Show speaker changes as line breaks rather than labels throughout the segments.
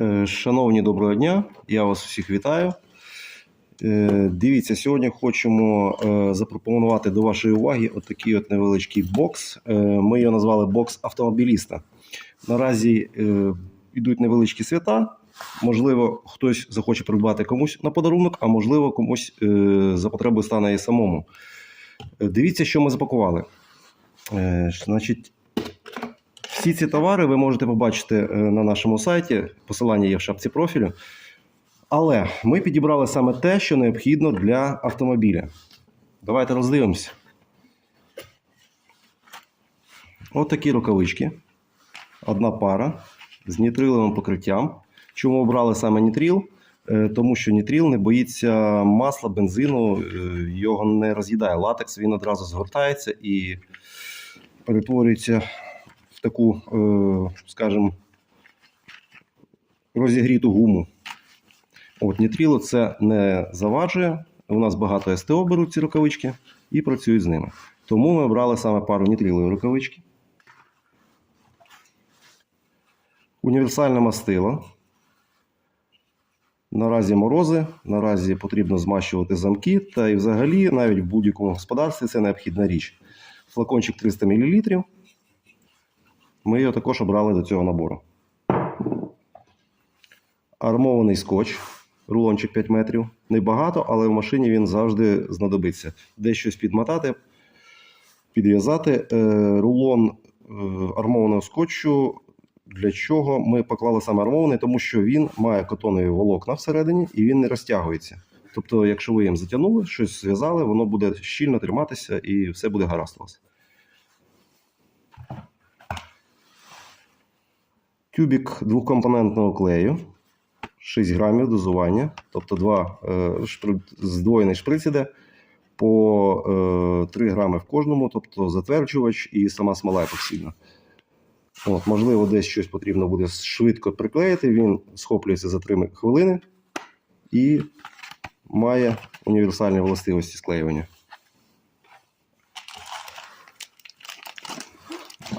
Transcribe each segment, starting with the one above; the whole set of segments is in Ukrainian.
Е, Шановні, доброго дня! Я вас всіх вітаю. Е, Дивіться, сьогодні хочемо е, запропонувати до вашої уваги отакий от невеличкий бокс. Ми його назвали бокс автомобіліста. Наразі йдуть невеличкі свята. Можливо, хтось захоче придбати комусь на подарунок, а можливо, комусь за потребою стане і самому. Дивіться, що ми запакували. Значить, всі ці товари ви можете побачити е, на нашому сайті. Посилання є в шапці профілю. Але ми підібрали саме те, що необхідно для автомобіля. Давайте роздивимося. От такі рукавички. Одна пара з нітриловим покриттям. Чому обрали саме нітрил? Е, Тому що нітрил не боїться масла, бензину, е, його не роз'їдає латекс, він одразу згортається і перетворюється таку, е, скажімо, розігріту гуму. От нітріло це не заваджує. У нас багато СТО беруть ці рукавички і працюють з ними. Тому ми обрали саме пару нітрілової рукавички. Універсальне мастило. Наразі морози, наразі потрібно змащувати замки, та і взагалі навіть в будь-якому господарстві це необхідна річ. Флакончик 300 мл. Ми його також обрали до цього набору. Армований скотч, рулончик 5 метрів. Небагато, але в машині він завжди знадобиться. Десь щось підмотати, підв'язати. Е, Рулон е, армованого скотчу. Для чого ми поклали саме армований? Тому що він має котонові волокна всередині і він не розтягується. Тобто, якщо ви їм затягнули, щось зв'язали, воно буде щільно триматися і все буде гаразд у вас. Тюбік двокомпонентного клею. 6 грамів дозування, тобто два е, здвоєний шприц іде по е, 3 грами в кожному, тобто затверджувач і сама смола епоксидна. От, можливо, десь щось потрібно буде швидко приклеїти. Він схоплюється за 3 хвилини і має універсальні властивості склеювання.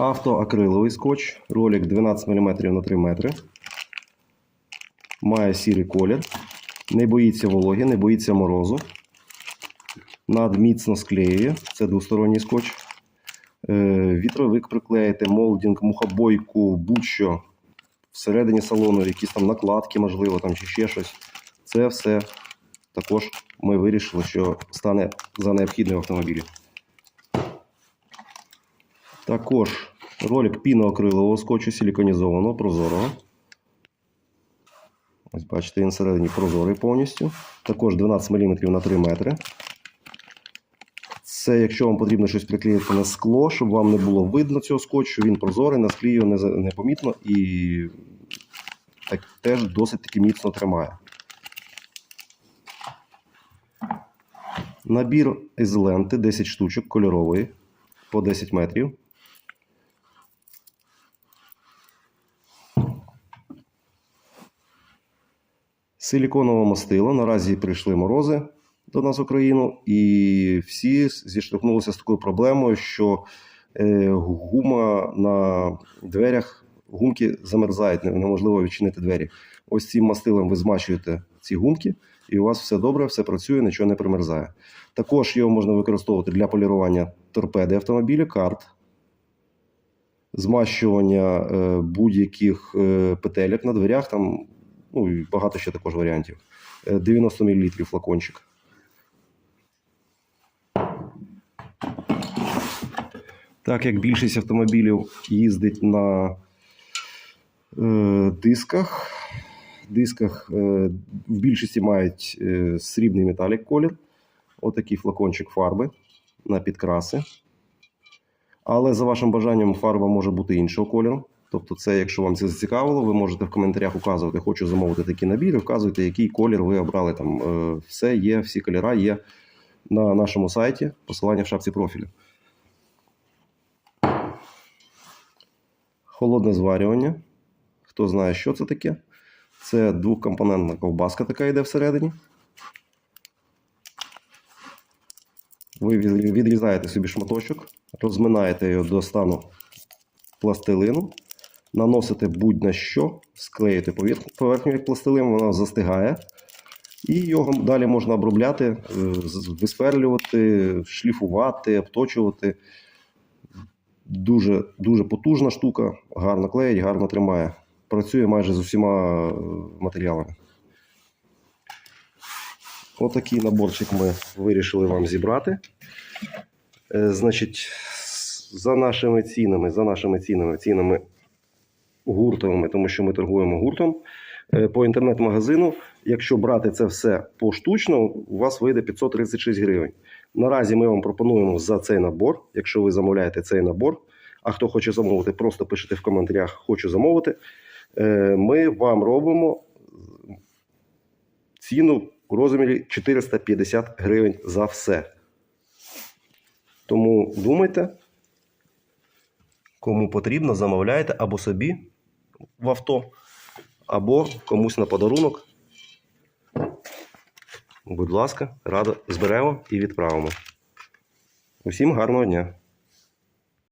Автоакриловий скотч, ролик 12 мм на 3 метри. Має сірий колір, не боїться вологи, не боїться морозу. Надміцно склеює, це двосторонній скотч. Е, Вітровик приклеїти, молдінг, мухобойку, будь-що всередині салону, якісь там накладки, можливо, там чи ще щось. Це все також ми вирішили, що стане за необхідне в автомобілі. Також ролик піноакрилового скотчу силіконізованого, прозорого. Ось бачите, він всередині прозорий повністю. Також 12 мм на 3 метри. Це якщо вам потрібно щось приклеїти на скло, щоб вам не було видно цього скотчу, він прозорий, на склі його непомітно і так, теж досить таки міцно тримає. Набір ізоленти 10 штучок кольорової по 10 метрів. Силіконове мастило. Наразі прийшли морози до нас в Україну, і всі зіштовхнулися з такою проблемою, що е, гума на дверях, гумки замерзають, неможливо відчинити двері. Ось цим мастилом ви змащуєте ці гумки, і у вас все добре, все працює, нічого не примерзає. Також його можна використовувати для полірування торпеди автомобіля, карт, змащування е, будь-яких е, петелек на дверях, там ну і багато ще також варіантів. Е, 90 мл флакончик. Так як більшість автомобілів їздить на е, дисках, дисках е, в більшості мають е, срібний металік колір. Отакий флакончик фарби на підкраси. Але за вашим бажанням фарба може бути іншого кольору. Тобто, це, якщо вам це зацікавило, ви можете в коментарях указувати, хочу замовити такий набір, і вказуйте, який колір ви обрали. Там е, все є, всі кольори є на нашому сайті. Посилання в шапці профілю. Холодне зварювання. Хто знає, що це таке? Це двокомпонентна ковбаска, така йде всередині. Ви відрізаєте собі шматочок, розминаєте його до стану пластилину, наносите будь-на що, склеїте повір- поверхню як пластилин, вона застигає. І його далі можна обробляти, е, висверлювати, шліфувати, обточувати. Дуже, дуже потужна штука, гарно клеїть, гарно тримає. Працює майже з усіма е, матеріалами. Отакий наборчик ми вирішили вам зібрати. Е, Значить, за нашими цінами, за нашими цінами, цінами гуртовими, тому що ми торгуємо гуртом е, по інтернет-магазину. Якщо брати це все поштучно, у вас вийде 536 гривень. Наразі ми вам пропонуємо за цей набор, якщо ви замовляєте цей набор. А хто хоче замовити, просто пишете в коментарях Хочу замовити. Е, Ми вам робимо ціну у розмірі 450 гривень за все. Тому думайте, кому потрібно, замовляйте або собі в авто, або комусь на подарунок. Будь ласка, радо зберемо і відправимо. Усім гарного дня!